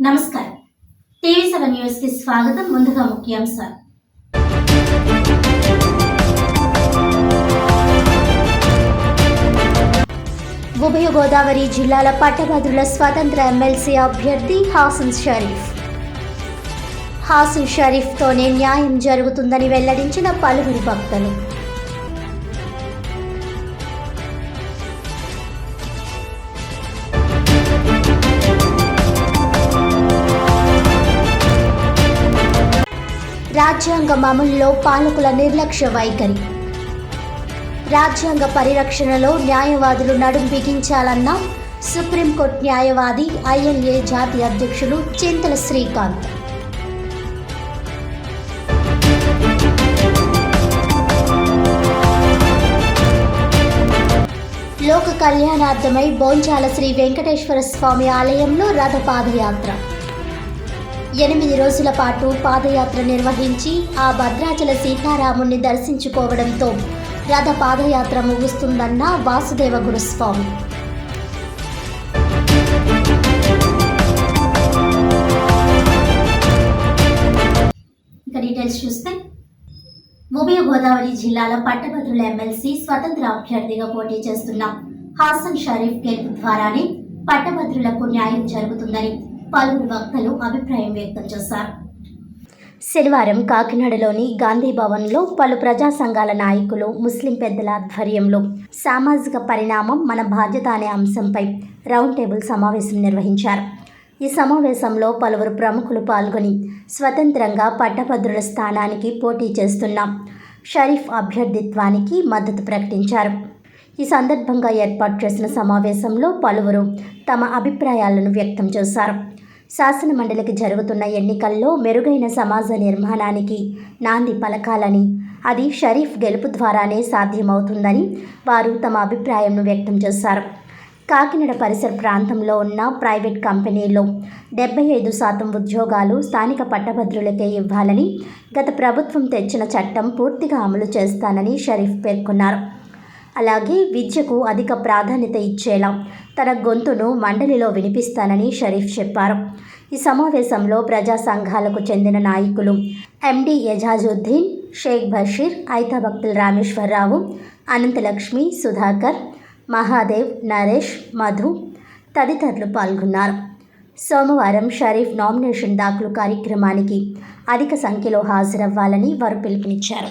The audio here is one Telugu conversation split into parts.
నమస్కారం. టీవీ సెవెన్ న్యూస్కి స్వాగతం ముందుగా ముఖ్యాంశాలు. ఉభయ గోదావరి జిల్లాల పట్టభద్రుల స్వతంత్ర ఎమ్మెల్సీ అభ్యర్థి హాసన్ షరీఫ్. హాసన్ షరీఫ్తోనే న్యాయం జరుగుతుందని వెల్లడించిన పలువురు భక్తులు. రాజ్యాంగం అమలులో పాలకుల నిర్లక్ష్య వైఖరి. రాజ్యాంగ పరిరక్షణలో న్యాయవాదులు నడుం బిగించాలన్న సుప్రీంకోర్టు న్యాయవాది ఐఎల్ఏ జాతీయ అధ్యక్షులు చింతల శ్రీకాంత్. లోక కళ్యాణార్థమై బోంచాల శ్రీ వెంకటేశ్వర స్వామి ఆలయంలో రథ పాదయాత్ర ఎనిమిది రోజుల పాటు పాదయాత్ర నిర్వహించి ఆ భద్రాచల సీతారాముణ్ణి దర్శించుకోవడంతో రథ పాదయాత్ర ముగుస్తుందన్న వాసుదేవ గురుస్వామి. ఇక డీటెయిల్స్ చూస్తే ఉభయ గోదావరి జిల్లాల పట్టభద్రుల ఎమ్మెల్సీ స్వతంత్ర అభ్యర్థిగా పోటీ చేస్తున్న హాసన్ షరీఫ్ గెలుపు ద్వారానే పట్టభద్రులకు న్యాయం జరుగుతుందని పలువురు వక్తలు అభిప్రాయం వ్యక్తం చేశారు. శనివారం కాకినాడలోని గాంధీ భవన్లో పలు ప్రజా సంఘాల నాయకులు ముస్లిం పెద్దల ఆధ్వర్యంలో సామాజిక పరిణామం మన బాధ్యత అనే అంశంపై రౌండ్ టేబుల్ సమావేశం నిర్వహించారు. ఈ సమావేశంలో పలువురు ప్రముఖులు పాల్గొని స్వతంత్రంగా పట్టభద్రుల స్థానానికి పోటీ చేస్తున్న షరీఫ్ అభ్యర్థిత్వానికి మద్దతు ప్రకటించారు. ఈ సందర్భంగా ఏర్పాటు చేసిన సమావేశంలో పలువురు తమ అభిప్రాయాలను వ్యక్తం చేశారు. శాసన మండలికి జరుగుతున్న ఎన్నికల్లో మెరుగైన సమాజ నిర్మాణానికి నాంది పలకాలని అది షరీఫ్ గెలుపు ద్వారానే సాధ్యమవుతుందని వారు తమ అభిప్రాయంను వ్యక్తం చేశారు. కాకినాడ పరిసర ప్రాంతంలో ఉన్న ప్రైవేట్ కంపెనీల్లో డెబ్బై ఐదు శాతం ఉద్యోగాలు స్థానిక పట్టభద్రులకే ఇవ్వాలని గత ప్రభుత్వం తెచ్చిన చట్టం పూర్తిగా అమలు చేస్తానని షరీఫ్ పేర్కొన్నారు. అలాగే విద్యకు అధిక ప్రాధాన్యత ఇచ్చేలా తన గొంతును మండలిలో వినిపిస్తానని షరీఫ్ చెప్పారు. ఈ సమావేశంలో ప్రజా సంఘాలకు చెందిన నాయకులు ఎండి యజాజుద్దీన్ షేక్ బషీర్ ఐతాభక్తుల రామేశ్వరరావు అనంతలక్ష్మి సుధాకర్ మహాదేవ్ నరేష్ మధు తదితరులు పాల్గొన్నారు. సోమవారం షరీఫ్ నామినేషన్ దాఖలు కార్యక్రమానికి అధిక సంఖ్యలో హాజరవ్వాలని వారు పిలుపునిచ్చారు.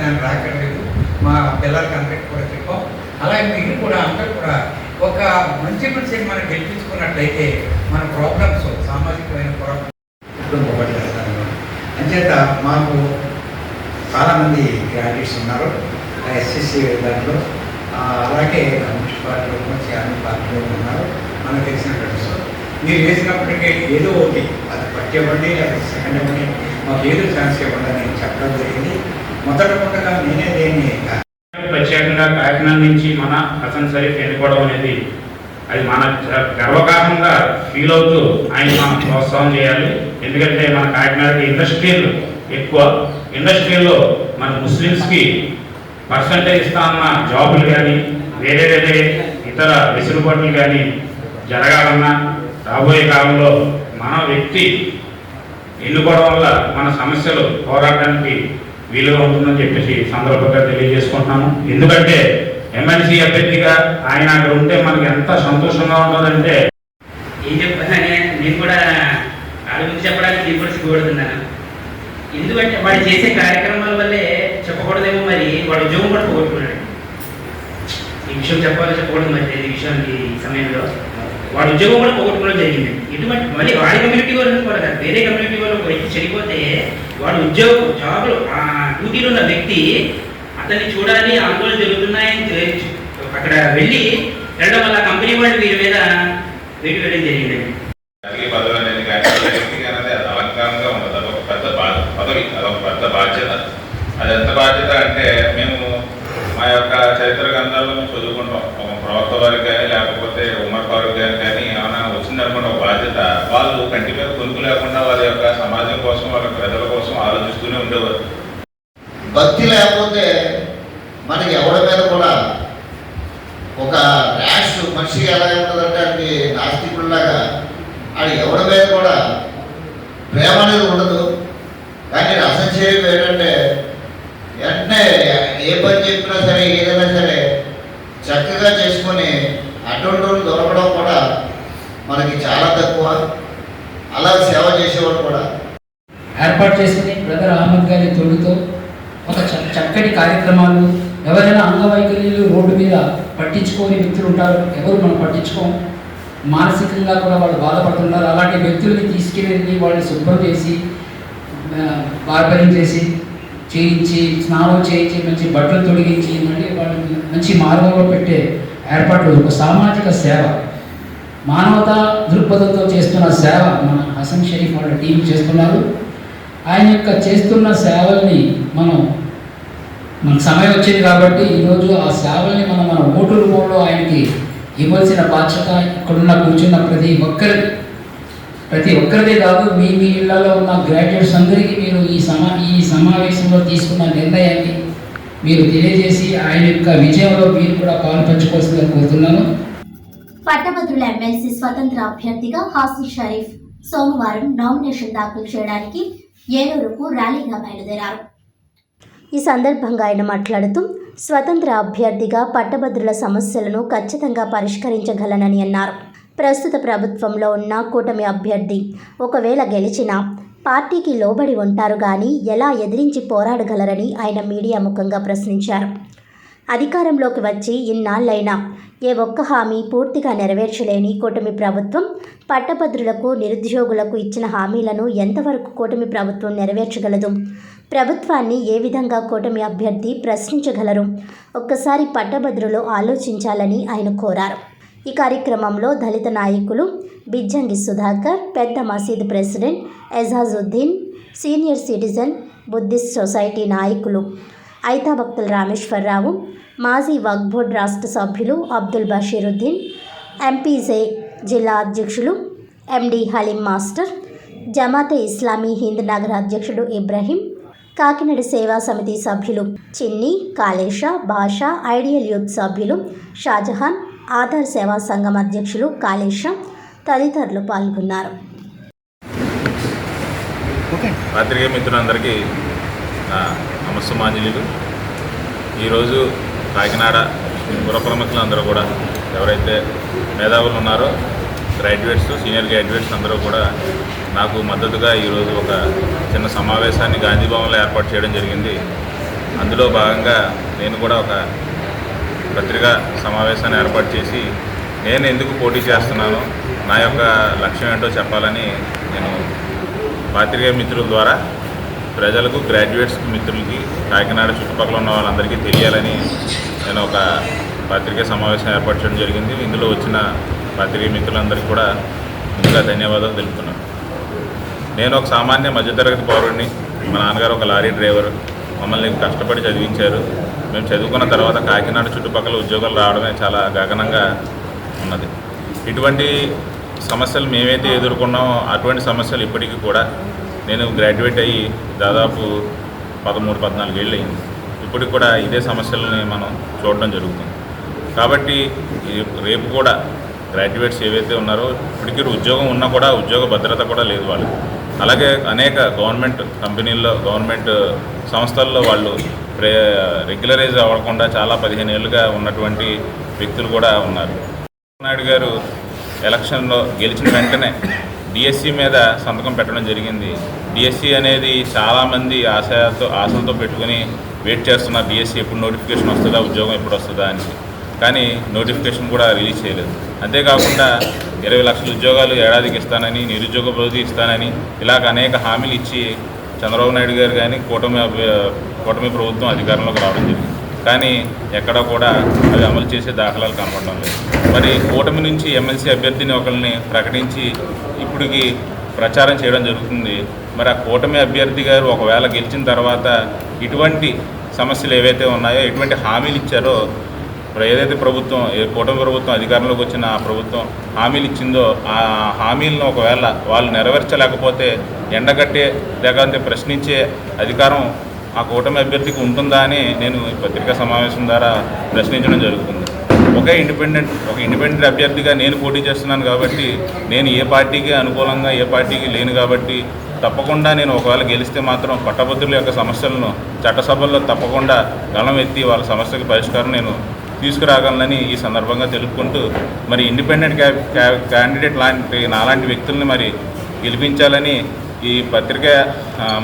నేనే నేను రాకలేదు మా పిల్లలకి అందరికి కూడా చెప్పాం. అలాగే మీరు కూడా అందరూ కూడా ఒక మంచి మనిషిని మనం గెలిపించుకున్నట్లయితే మన ప్రాబ్లమ్స్ సామాజికమైన ప్రాబ్లమ్స్ కుటుంబపడ్డారు అంచేత మాకు చాలామంది గ్రాడ్యుయేట్స్ ఉన్నారు. ఎస్ఎస్సి దాంట్లో. అలాగే కమ్యూనిస్ట్ పార్టీలో కూడా చాలా పార్టీలో ఉన్నారు. మనకు తెలిసిన ఫ్రెండ్స్ మీరు వేసినప్పటికీ ఏదో ఒకటి. అది ఫస్ట్ ఇవ్వండి లేకపోతే సెకండ్ ఇవ్వండి. మాకు ఏదో ఛాన్స్ ఇవ్వండి అని నేను చెప్పడం జరిగింది. మొదట మొదటగా నేనే దేన్ని ప్రత్యేకంగా కాకినాడ నుంచి మన హసన్ షరీఫ్ ఎన్నుకోవడం అనేది అది మన గర్వకారణంగా ఫీల్ అవుతూ ఆయన మనం ప్రోత్సాహం చేయాలి. ఎందుకంటే మన కాకినాడకి ఇండస్ట్రియల్ ఎక్కువ. ఇండస్ట్రియల్లో మన ముస్లిమ్స్కి పర్సంటేజ్ ఇస్తా ఉన్న జాబులు కానీ వేరే వేరే ఇతర వెసులుబాట్లు కానీ జరగాలన్నా రాబోయే కాలంలో మన వ్యక్తి ఎన్నుకోవడం వల్ల మన సమస్యలు పోరాడడానికి వీలుగా ఉంటుందని చెప్పేసి సందర్భంగా తెలియజేసుకుంటున్నాము. ఎందుకంటే ఎమ్మెల్సీ అభ్యర్థిగా ఆయన అక్కడ ఉంటే మనకి ఎంత సంతోషంగా ఉంటుందంటే ఏం చెప్పాను నేను కూడా వాళ్ళ గురించి చెప్పడానికి నేను కూడా సిగ్గుపడుతున్నాను. ఎందుకంటే వాడు చేసే కార్యక్రమాల వల్లే చెప్పకూడదేమో మరి. వాడు ఉద్యోగం కూడా పోగొట్టుకున్నాడు. ఈ విషయం చెప్పాలో చెప్పకూడదు మరి. ఈ విషయానికి సమయంలో. వాడు ఉద్యోగం కూడా పోగొట్టుకోవడం జరిగింది. ఇటువంటి మళ్ళీ వాడి కమ్యూనిటీ వాళ్ళు కూడా వేరే కమ్యూనిటీ వాళ్ళు ఒక వ్యక్తి చనిపోతే వాడు ఉద్యోగం జాబ్లో ఆ డ్యూటీలో ఉన్న వ్యక్తి అతన్ని చూడాలి ఆందోళన జరుగుతున్నాయని తెలి- అక్కడ వెళ్ళి వెళ్ళడం వల్ల కంపెనీ వాళ్ళు వీరి మీద వేటు వేయడం జరిగింది. అది అలంకారంగా ఉండదు. అదొక పెద్ద పదవి అదొక పెద్ద బాధ్యత. అది ఎంత బాధ్యత అంటే మేము మా యొక్క చరిత్ర గ్రంథాల్లో మేము చదువుకుంటాం. ఒక ప్రవక్త వారికి కానీ లేకపోతే ఉమ్మర్ వారికి కానీ కానీ ఏమైనా వచ్చిందనుకున్న ఒక బాధ్యత వాళ్ళు కంటి మీద కొనుక్కు లేకుండా వారి యొక్క సమాజం కోసం వాళ్ళ ప్రజల కోసం ఆలోచిస్తూనే ఉండేవారు. భక్తి లేకపోతే మనకి ఎవరి మీద కూడా ఒక ర్యాష్ మనిషి ఎలా ఉంటుందంటే అది నాస్తికుల్లాగా అది ఎవరి మీద కూడా ప్రేమ అనేది ఉండదు. కానీ అసంశయం ఏంటంటే వెంటనే ఏ పని చెప్పినా సరే ఏదైనా సరే చక్కగా చేసుకొని అటువంటి దొరకడం కూడా మనకి చాలా తక్కువ. అలా సేవ చేసేవాడు కూడా. ఏర్పాటు చేసుకుని బ్రదర్ అహ్మద్ గారి తోడుతో. ఒక చ- చక్కటి కార్యక్రమాలు. ఎవరైనా అంగవైకల్యులు రోడ్డు మీద పట్టించుకోని వ్యక్తులు ఉంటారు. ఎవరు మనం పట్టించుకోం మానసికంగా కూడా వాళ్ళు బాధపడుతుంటారు అలాంటి వ్యక్తుల్ని తీసుకెళ్ళి వాళ్ళని శుభ్రం చేసి బార్బరింగ్ చేసి చేయించి స్నానం చేయించి మంచి బట్టలు తొడిగించి మళ్ళీ వాళ్ళని మంచి మార్గంలో పెట్టే ఏర్పాట్లు ఒక సామాజిక సేవ. మానవతా దృక్పథంతో చేస్తున్న సేవ మన హసన్ షరీఫ్ వాళ్ళ టీం చేస్తున్నారు. ఆయన యొక్క చేస్తున్న సేవల్ని మనం మనకు సమయం వచ్చింది కాబట్టి ఈరోజు ఆ సేవల్ని మనం మన ఓటు రూపంలో ఆయనకి ఇవ్వాల్సిన బాధ్యత ఇక్కడున్న కూర్చున్న ప్రతి ఒక్కరి ప్రతి ఒక్కరిదే కాదు మీ మీ ఇళ్ళలో ఉన్న గ్రాడ్యుయేట్స్ అందరికీ మీరు ఈ సమా ఈ సమావేశంలో తీసుకున్న నిర్ణయాన్ని మీరు తెలియజేసి ఆయన యొక్క విజయంలో మీరు కూడా పాలు పంచుకోవాల్సిందిగా కోరుతున్నాను. పట్టభద్రుల ఎమ్మెల్సీ స్వతంత్ర అభ్యర్థిగా హాసిన్ షరీఫ్ సోమవారం నామినేషన్ దాఖలు చేయడానికి ఏలూరుకు ర్యాలీగా బయలుదేరారు. ఈ సందర్భంగా ఆయన మాట్లాడుతూ స్వతంత్ర అభ్యర్థిగా పట్టభద్రుల సమస్యలను ఖచ్చితంగా పరిష్కరించగలనని అన్నారు. ప్రస్తుత ప్రభుత్వంలో ఉన్న కూటమి అభ్యర్థి ఒకవేళ గెలిచినా పార్టీకి లోబడి ఉంటారు కానీ ఎలా ఎదిరించి పోరాడగలరని ఆయన మీడియా ముఖంగా ప్రశ్నించారు. అధికారంలోకి వచ్చి ఇన్నాళ్ళైనా ఏ ఒక్క హామీ పూర్తిగా నెరవేర్చలేని కూటమి ప్రభుత్వం పట్టభద్రులకు నిరుద్యోగులకు ఇచ్చిన హామీలను ఎంతవరకు కూటమి ప్రభుత్వం నెరవేర్చగలదు? ప్రభుత్వాన్ని ఏ విధంగా కూటమి అభ్యర్థి ప్రశ్నించగలరు? ఒక్కసారి పట్టభద్రులు ఆలోచించాలని ఆయన కోరారు. ఈ కార్యక్రమంలో దళిత నాయకులు బిజ్జంగి సుధాకర్ పెద్ద మసీద్ president Ejazuddin senior citizen Buddhist society నాయకులు ఐతాభక్తుల రామేశ్వరరావు మాజీ వక్బోర్డ్ రాష్ట్ర సభ్యులు అబ్దుల్ బషీరుద్దీన్ ఎంపీజే జిల్లా అధ్యక్షులు ఎండి హలీం మాస్టర్ జమాతే ఇస్లామీ హింద్ నగర అధ్యక్షుడు ఇబ్రహీం కాకినాడ సేవా సమితి సభ్యులు చిన్ని కాళేష భాష ఐడియల్ యూత్ సభ్యులు షాజహాన్ ఆధార్ సేవా సంఘం అధ్యక్షులు కాళేష తదితరులు పాల్గొన్నారు. పాత్రికేయ మిత్రులందరికీ నమస్సుమాంజలిలు. ఈరోజు కాకినాడ పుర ప్రముఖులందరూ కూడా ఎవరైతే మేధావులు ఉన్నారో గ్రాడ్యుయేట్స్ సీనియర్ గ్రాడ్యుయేట్స్ అందరూ కూడా నాకు మద్దతుగా ఈరోజు ఒక చిన్న సమావేశాన్ని గాంధీ భవన్లో ఏర్పాటు చేయడం జరిగింది. అందులో భాగంగా నేను కూడా ఒక పత్రికా సమావేశాన్ని ఏర్పాటు చేసి నేను ఎందుకు పోటీ చేస్తున్నానో నా యొక్క లక్ష్యం ఏంటో చెప్పాలని నేను పాత్రికేయ మిత్రుల ద్వారా ప్రజలకు గ్రాడ్యుయేట్స్ మిత్రులకి కాకినాడ చుట్టుపక్కల ఉన్న వాళ్ళందరికీ తెలియాలని నేను ఒక పత్రికా సమావేశం ఏర్పాటు చేయడం జరిగింది. ఇందులో వచ్చిన పత్రికా మిత్రులందరికీ కూడా ముందుగా ధన్యవాదాలు తెలుపుతున్నాను. నేను ఒక సామాన్య మధ్యతరగతి పౌరుడిని. మా నాన్నగారు ఒక లారీ డ్రైవర్. మమ్మల్ని కష్టపడి చదివించారు. మేము చదువుకున్న తర్వాత కాకినాడ చుట్టుపక్కల ఉద్యోగాలు రావడమే చాలా గగనంగా ఉన్నది. ఇటువంటి సమస్యలు మేమైతే ఎదుర్కొన్నామో అటువంటి సమస్యలు ఇప్పటికీ కూడా నేను గ్రాడ్యుయేట్ అయ్యి దాదాపు పదమూడు పద్నాలుగు ఏళ్ళు అయింది ఇప్పటికి కూడా ఇదే సమస్యలని మనం చూడడం జరుగుతుంది. కాబట్టి రేపు కూడా గ్రాడ్యుయేట్స్ ఏవైతే ఉన్నారో ఇప్పటికీ ఉద్యోగం ఉన్నా కూడా ఉద్యోగ భద్రత కూడా లేదు వాళ్ళకి. అలాగే అనేక గవర్నమెంట్ కంపెనీల్లో గవర్నమెంట్ సంస్థల్లో వాళ్ళు రెగ్యులరైజ్ అవ్వకుండా చాలా పదిహేను ఏళ్ళుగా ఉన్నటువంటి వ్యక్తులు కూడా ఉన్నారు. నాయుడు గారు ఎలక్షన్లో గెలిచిన వెంటనే డిఎస్సి మీద సంతకం పెట్టడం జరిగింది. డిఎస్సి అనేది చాలామంది ఆశతో ఆశలతో పెట్టుకుని వెయిట్ చేస్తున్నారు డిఎస్సి ఎప్పుడు నోటిఫికేషన్ వస్తుందా ఉద్యోగం ఎప్పుడు వస్తుందా అని. కానీ నోటిఫికేషన్ కూడా రిలీజ్ చేయలేదు. అంతేకాకుండా ఇరవై లక్షల ఉద్యోగాలు ఏడాదికి ఇస్తానని నిరుద్యోగ భృతి ఇస్తానని ఇలాగ అనేక హామీలు ఇచ్చి చంద్రబాబు నాయుడు గారు కానీ కూటమి అభ్య- కూటమి ప్రభుత్వం అధికారంలోకి రావడం జరిగింది. కానీ ఎక్కడ కూడా అవి అమలు చేసే దాఖలాలు కనపడడం లేదు. మరి కూటమి నుంచి ఎమ్మెల్సీ అభ్యర్థిని ఒకరిని ప్రకటించి ఇప్పటికి ప్రచారం చేయడం జరుగుతుంది. మరి ఆ కూటమి అభ్యర్థి గారు ఒకవేళ గెలిచిన తర్వాత ఇటువంటి సమస్యలు ఏవైతే ఉన్నాయో ఎటువంటి హామీలు ఇచ్చారో ఇప్పుడు ఏదైతే ప్రభుత్వం ఏ కూటమి ప్రభుత్వం అధికారంలోకి వచ్చిన ఆ ప్రభుత్వం హామీలు ఇచ్చిందో ఆ హామీలను ఒకవేళ వాళ్ళు నెరవేర్చలేకపోతే ఎండగట్టే లేకపోతే ప్రశ్నించే అధికారం ఆ కూటమి అభ్యర్థికి ఉంటుందా అని నేను ఈ పత్రికా సమావేశం ద్వారా ప్రశ్నించడం జరుగుతుంది. ఒకే ఇండిపెండెంట్ ఒక ఇండిపెండెంట్ అభ్యర్థిగా నేను పోటీ చేస్తున్నాను కాబట్టి నేను ఏ పార్టీకి అనుకూలంగా ఏ పార్టీకి లేను కాబట్టి తప్పకుండా నేను ఒకవేళ గెలిస్తే మాత్రం పట్టభద్రుల యొక్క సమస్యలను చట్టసభల్లో తప్పకుండా గళం ఎత్తి వాళ్ళ సమస్యకి పరిష్కారం నేను తీసుకురాగలనని ఈ సందర్భంగా తెలుపుకుంటూ మరి ఇండిపెండెంట్ క్యాండిడేట్ లాంటి నాలాంటి వ్యక్తుల్ని మరి గెలిపించాలని ఈ పత్రిక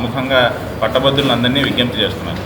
ముఖంగా పట్టభద్రులందరినీ విజ్ఞప్తి చేస్తున్నాను.